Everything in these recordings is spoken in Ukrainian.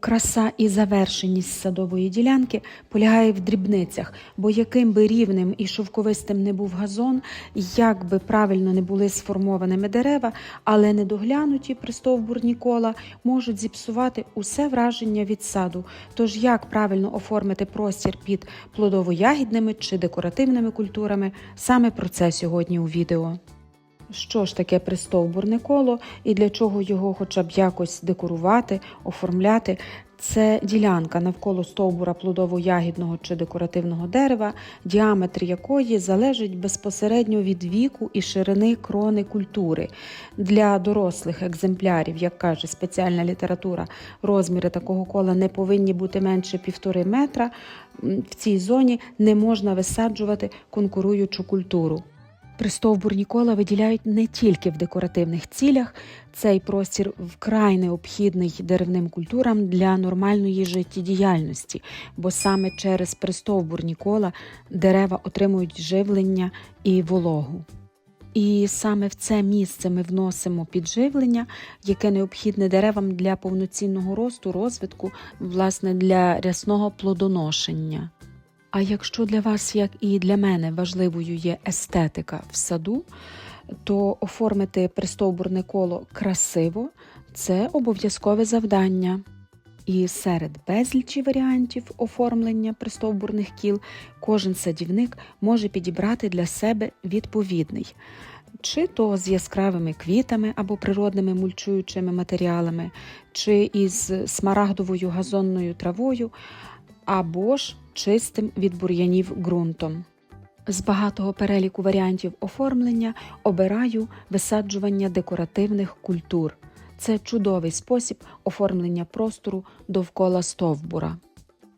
Краса і завершеність садової ділянки полягає в дрібницях, бо яким би рівним і шовковистим не був газон, як би правильно не були сформованими дерева, але недоглянуті пристовбурні кола можуть зіпсувати усе враження від саду. Тож як правильно оформити простір під плодово-ягідними чи декоративними культурами, саме про це сьогодні у відео. Що ж таке пристовбурне коло і для чого його хоча б якось декорувати, оформляти? Це ділянка навколо стовбура плодово-ягідного чи декоративного дерева, діаметр якої залежить безпосередньо від віку і ширини крони культури. Для дорослих екземплярів, як каже спеціальна література, розміри такого кола не повинні бути менше півтори метра. В цій зоні не можна висаджувати конкуруючу культуру. Пристовбурні кола виділяють не тільки в декоративних цілях. Цей простір вкрай необхідний деревним культурам для нормальної життєдіяльності, бо саме через пристовбурні кола дерева отримують живлення і вологу. І саме в це місце ми вносимо підживлення, яке необхідне деревам для повноцінного росту, розвитку, власне, для рясного плодоношення. А якщо для вас, як і для мене, важливою є естетика в саду, то оформити пристовбурне коло красиво це обов'язкове завдання. І серед безлічі варіантів оформлення пристовбурних кіл кожен садівник може підібрати для себе відповідний. Чи то з яскравими квітами або природними мульчуючими матеріалами, чи із смарагдовою газонною травою, або ж чистим від бур'янів ґрунтом. З багатого переліку варіантів оформлення обираю висаджування декоративних культур. Це чудовий спосіб оформлення простору довкола стовбура.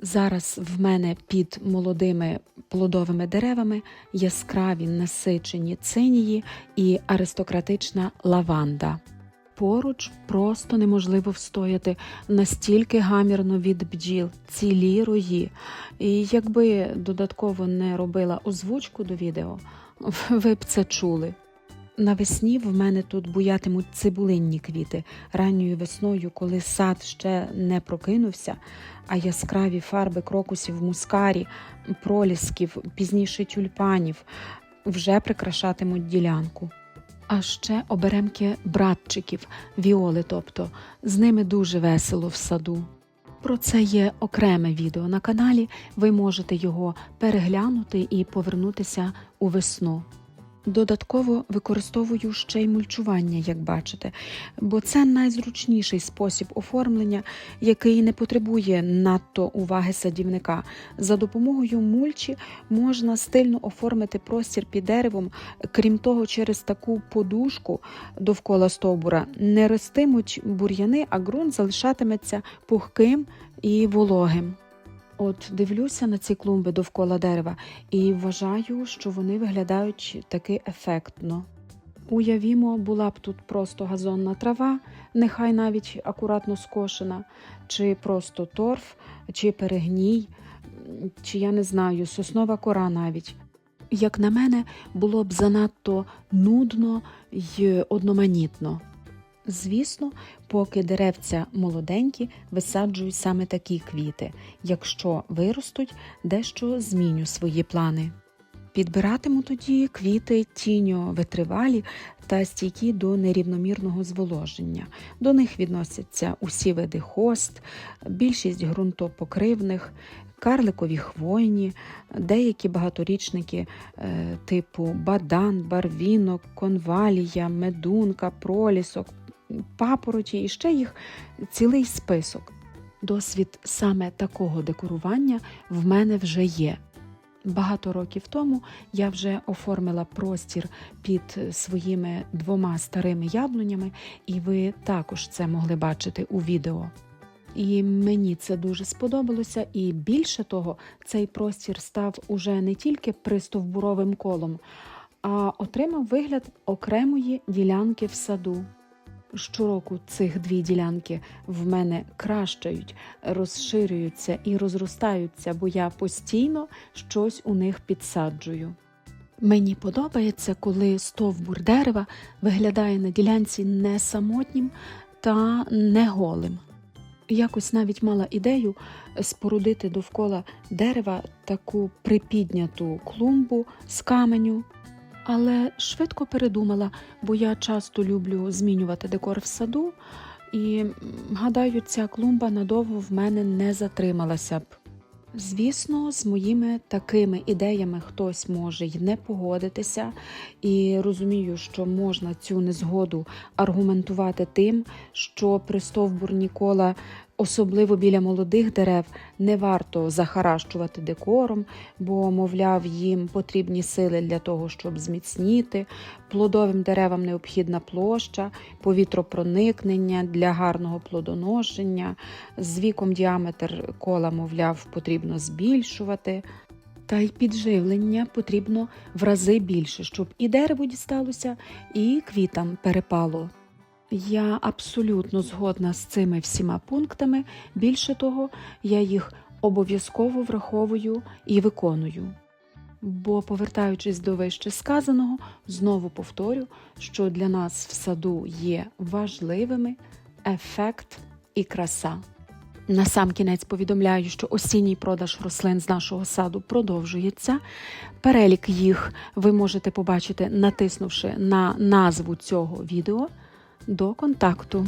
Зараз в мене під молодими плодовими деревами яскраві насичені цинії і аристократична лаванда. Поруч просто неможливо встояти настільки гамірно від бджіл, цілі рої. І якби додатково не робила озвучку до відео, ви б це чули. Навесні в мене тут буятимуть цибулинні квіти ранньою весною, коли сад ще не прокинувся, а яскраві фарби крокусів мускарі, пролісків, пізніше тюльпанів вже прикрашатимуть ділянку. А ще оберемки братчиків, віоли, тобто з ними дуже весело в саду. Про це є окреме відео на каналі. Ви можете його переглянути і повернутися у весну. Додатково використовую ще й мульчування, як бачите, бо це найзручніший спосіб оформлення, який не потребує надто уваги садівника. За допомогою мульчі можна стильно оформити простір під деревом. Крім того, через таку подушку довкола стовбура не ростимуть бур'яни, а ґрунт залишатиметься пухким і вологим. От дивлюся на ці клумби довкола дерева і вважаю, що вони виглядають таки ефектно. Уявімо, була б тут просто газонна трава, нехай навіть акуратно скошена, чи просто торф, чи перегній, чи я не знаю, соснова кора навіть. Як на мене, було б занадто нудно й одноманітно. Звісно, поки деревця молоденькі, висаджую саме такі квіти. Якщо виростуть, дещо зміню свої плани. Підбиратиму тоді квіти тіньо витривалі та стійкі до нерівномірного зволоження. До них відносяться усі види хост, більшість ґрунтопокривних, карликові хвойні, деякі багаторічники е, типу бадан, барвінок, конвалія, медунка, пролісок, папороті і ще їх цілий список. Досвід саме такого декорування в мене вже є. Багато років тому я вже оформила простір під своїми двома старими яблунями, і ви також це могли бачити у відео. І мені це дуже сподобалося, і більше того, цей простір став уже не тільки пристовбуровим колом, а отримав вигляд окремої ділянки в саду. Щороку цих дві ділянки в мене кращають, розширюються і розростаються, бо я постійно щось у них підсаджую. Мені подобається, коли стовбур дерева виглядає на ділянці не самотнім та не голим. Якось навіть мала ідею спорудити довкола дерева таку припідняту клумбу з каменю. Але швидко передумала, бо я часто люблю змінювати декор в саду, і гадаю, ця клумба надовго в мене не затрималася б. Звісно, з моїми такими ідеями хтось може й не погодитися, і розумію, що можна цю незгоду аргументувати тим, що пристовбурні кола, особливо біля молодих дерев, не варто захаращувати декором, бо, мовляв, їм потрібні сили для того, щоб зміцніти. Плодовим деревам необхідна площа, повітропроникнення для гарного плодоношення. З віком діаметр кола, мовляв, потрібно збільшувати. Та й підживлення потрібно в рази більше, щоб і дереву дісталося, і квітам перепало. Я абсолютно згодна з цими всіма пунктами. Більше того, я їх обов'язково враховую і виконую. Бо, повертаючись до вище сказаного, знову повторю, що для нас в саду є важливими ефект і краса. На сам кінець повідомляю, що осінній продаж рослин з нашого саду продовжується. Перелік їх ви можете побачити, натиснувши на назву цього відео до контакту.